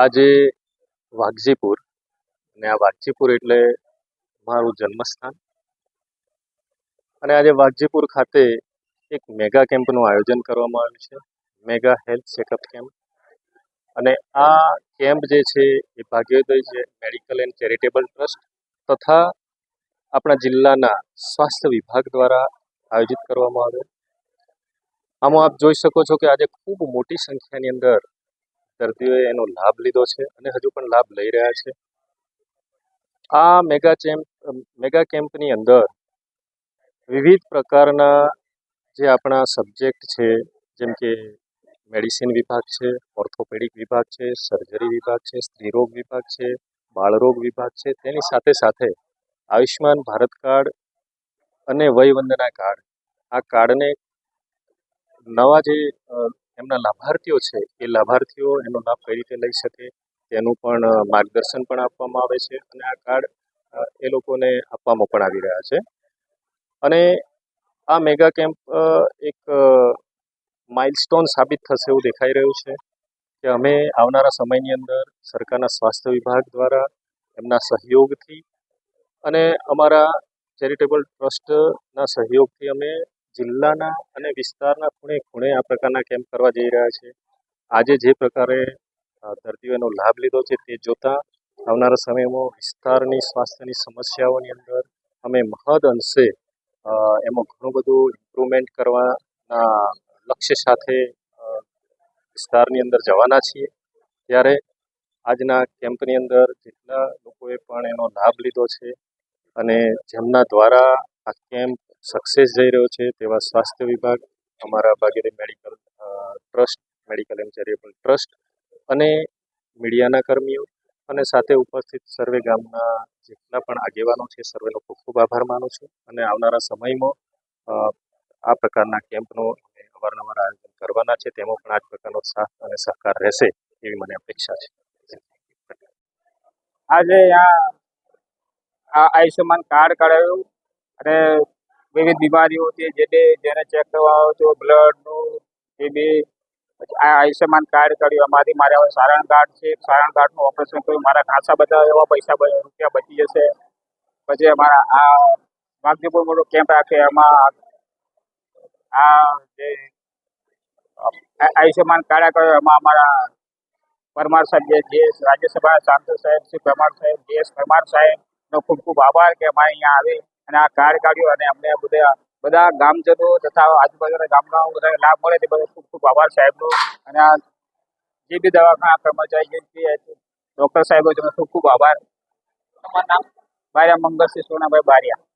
આજે વાઘજીપુર અને આ વાઘજીપુર એટલે મારું જન્મસ્થાન. અને આજે વાઘજીપુર ખાતે એક મેગા કેમ્પનું આયોજન કરવામાં આવ્યું છે, મેગા હેલ્થ ચેકઅપ કેમ્પ. અને આ કેમ્પ જે છે એ ભાગ્યોદય છે, મેડિકલ એન્ડ ચેરિટેબલ ટ્રસ્ટ તથા આપણા જિલ્લાના સ્વાસ્થ્ય વિભાગ દ્વારા આયોજિત કરવામાં આવ્યો. આમાં આપ જોઈ શકો છો કે આજે ખૂબ મોટી સંખ્યાની અંદર દર્દીઓએ એનો લાભ લીધો છે અને હજુ પણ લાભ લઈ રહ્યા છે. આ મેગા ચેમ્પ, મેગા કેમ્પની અંદર વિવિધ પ્રકારના જે આપણા સબ્જેક્ટ છે, જેમ કે મેડિસિન વિભાગ છે, ઓર્થોપેડિક વિભાગ છે, સર્જરી વિભાગ છે, સ્ત્રીરોગ વિભાગ છે, બાળરોગ વિભાગ છે, તેની સાથે સાથે આયુષ્યમાન ભારત કાર્ડ અને વયવંદના કાર્ડ. આ કાર્ડને નવા જે એમના લાભાર્થીઓ છે, એ લાભાર્થીઓ એનો લાભ કઈ રીતે લઈ શકે તેનું પણ માર્ગદર્શન પણ આપવામાં આવે છે અને આ કાર્ડ એ લોકોને આપવામાં પણ આવી રહ્યા છે. અને આ મેગા કેમ્પ એક માઇલસ્ટોન સાબિત થશે એવું દેખાઈ રહ્યું છે કે અમે આવનારા સમયની અંદર સરકારના સ્વાસ્થ્ય વિભાગ દ્વારા એમના સહયોગથી અને અમારા ચેરિટેબલ ટ્રસ્ટના સહયોગથી અમે જિલ્લાના અને વિસ્તારના ખૂણે ખૂણે આ પ્રકારના કેમ્પ કરવા જઈ રહ્યા છે. આજે જે પ્રકારે દર્દીઓનો લાભ લીધો છે તે જોતાં આવનારા સમયમાં વિસ્તારની સ્વાસ્થ્યની સમસ્યાઓની અંદર અમે મહદ અંશે એમાં ઘણું બધું ઇમ્પ્રુવમેન્ટ કરવાના લક્ષ્ય સાથે વિસ્તારની અંદર જવાના છીએ. ત્યારે આજના કેમ્પની અંદર જેટલા લોકોએ પણ એનો લાભ લીધો છે અને જેમના દ્વારા આ કેમ્પ સક્સેસ જઈ રહ્યો છે તેવા સ્વાસ્થ્ય વિભાગ, અમારા Bhagirathi medical trust medical and charitable trust અને મીડિયાના કર્મીઓ અને સાથે ઉપસ્થિત સર્વે ગામના જેટલા પણ આગેવાનો છે, સર્વેનો ખૂબ ખૂબ આભાર માનું છું અને આવનારા સમયમાં આ પ્રકારના કેમ્પનો અવારનવાર આયોજન કરવાના છે, તેમાં પણ આ જ પ્રકારનો સાથ અને સહકાર રહેશે એવી મને અપેક્ષા છે. આજે આ આયુષ્યમાન કાર્ડ કરાવ્યું અને વિવિધ બીમારીઓ છે જેને જેને ચેક કરવા આવ્યો હતો બ્લડનું ટીબી પછી આ આયુષ્યમાન કાર્ડ કર્યું એમાંથી મારે હવે સારણ કાર્ડ છે, સારણ કાર્ડનું ઓપરેશન કર્યું, મારા ખાસા બધા એવા પૈસા રૂપિયા બચી જશે. પછી અમારા આ વાઘજીપુર મોટો કેમ્પ રાખે, એમાં આ જે આયુષ્યમાન કાર્ડ કર્યો એમાં અમારા પરમાર સાહેબ, જે રાજ્યસભા સાંસદ સાહેબ શ્રી પરમાર સાહેબ, જે એસ પરમાર સાહેબનો ખૂબ ખૂબ આભાર કે અમારે અહીંયા આવી. અને આ કાર્ડ કાઢ્યું અને અમને બધા બધા ગામજનો તથા આજુબાજુના ગામના બધા લાભ મળે તે બધા ખૂબ ખૂબ આભાર સાહેબનો. અને આ જે બી દવાખાના કર્મચારી જે ડૉક્ટર સાહેબો તેમનો ખૂબ ખૂબ આભાર. તમારું નામ? બારિયા મંગળસિંહ સોનાભાઈ બારિયા.